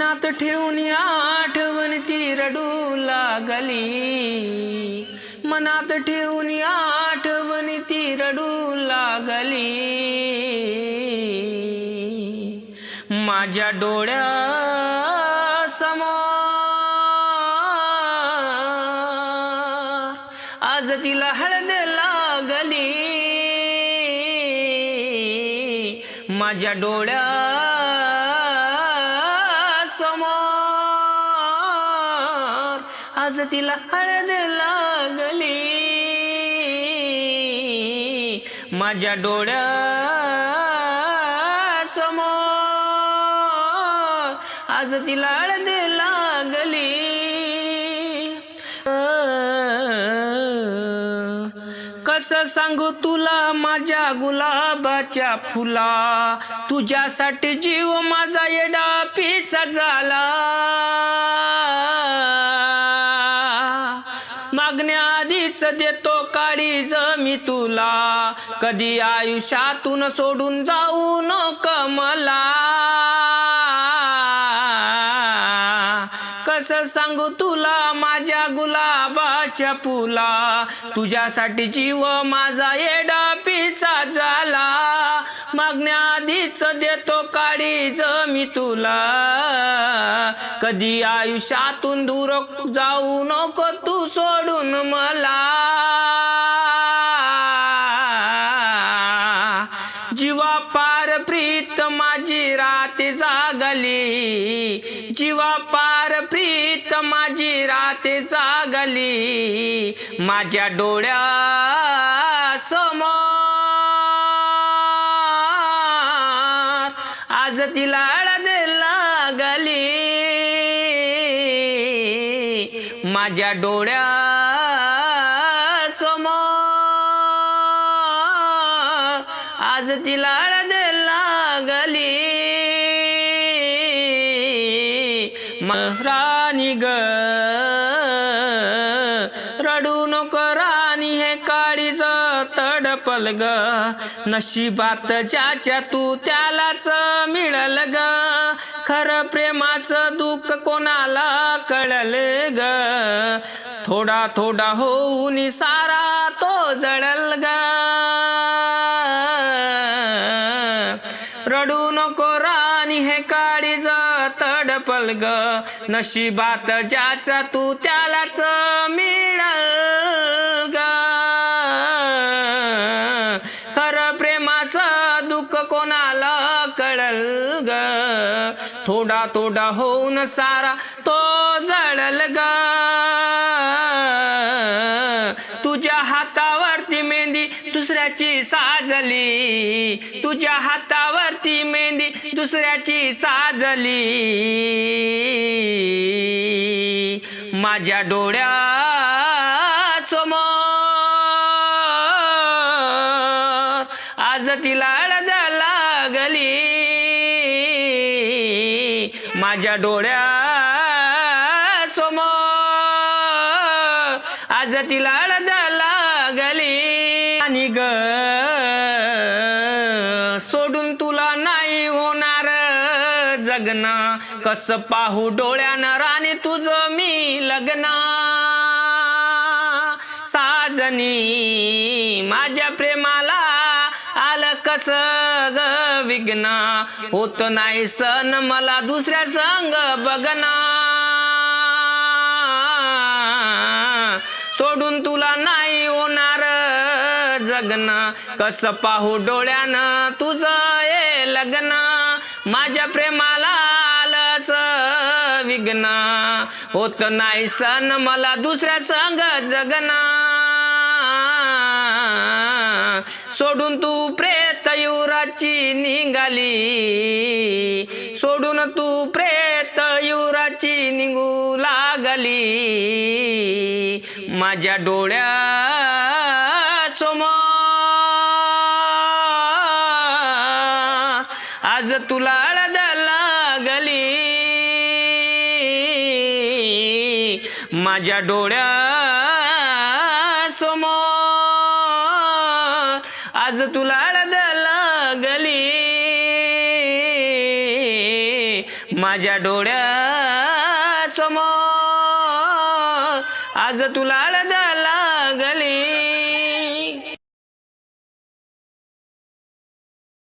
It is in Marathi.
मनात ठेवून आठवण ती रडू लागली. मनात ठेवून आठवण ती रडू लागली. माझ्या डोळ्या समोर आज तिला हळद लागली. माझ्या डोळ्या आज तिला हळद लागली. माझ्या डोळ्यासमोर आज तिला हळद लागली. कस सांगू तुला माझ्या गुलाबाच्या फुला? तुझ्यासाठी जीव माझा येडा पिचा झाला. मागण्या आधीच देतो काळीज मी तुला. कधी आयुष्यातून सोडून जाऊ नको मला. कस सांगू तुला माझ्या गुलाबाच्या फुला? तुझ्यासाठी जीव माझा येडा पिसा झाला. मागण्या आधीच देतो काळीज मी तुला. कधी आयुष्यातून दूर जाऊ नको तू सोडून मला. जीवा पार प्रीत माझी राते जागली. जीवा पार प्रीत माझी राते जागली. माझ्या डोळ्या समोर आज तिला माझ्या डोळ्या समोर आज ती लाड लागली. म- राणी ग रडू नको राणी हे काळीच तडपल ग. नशिबात ज्याच्या तू त्यालाच मिळल ग. खरं प्रेमाचं दुःख कोणाला कळले ग? थोडा थोडा होऊन सारा तो जळल ग. रडू नको राणी हे काळीज तडपल ग. नशिबात ज्याचा तू त्यालाच मिळल. थोडा थोडा होऊन सारा तो जळल ग. तुझ्या हातावरती मेहंदी दुसऱ्याची साजली. तुझ्या हातावरती मेहंदी दुसऱ्याची साजली. माझ्या डोळ्या समोर आज तिला लागली. माझ्या डोळ्या समोर आज तिला लागली आणि ग सोडून तुला नाही होणार. जगन कस पाहू डोळ्यानं राणी तुझं मी लग्न. साजनी माझ्या प्रेमाला कस ग विघ्न? होत नाही सण मला दुसऱ्या संग बघन. सोडून तुला नाही होणार जगन. कस पाहू डोळ्यानं तुझं ये लग्न? माझ्या प्रेमाला आलच विघ्न. होत नाही सण मला दुसऱ्या संग जगना. सोडून तू प्रेम युराची निघाली. सोडून तू प्रेत युराची निघू लागली. माझ्या डोळ्या समोर आज तुला अळद लागली. माझ्या डोळ्या समोर आज तुला अळद लागली. माझ्या डोळ्यासमोर आज तुला हळद लागली.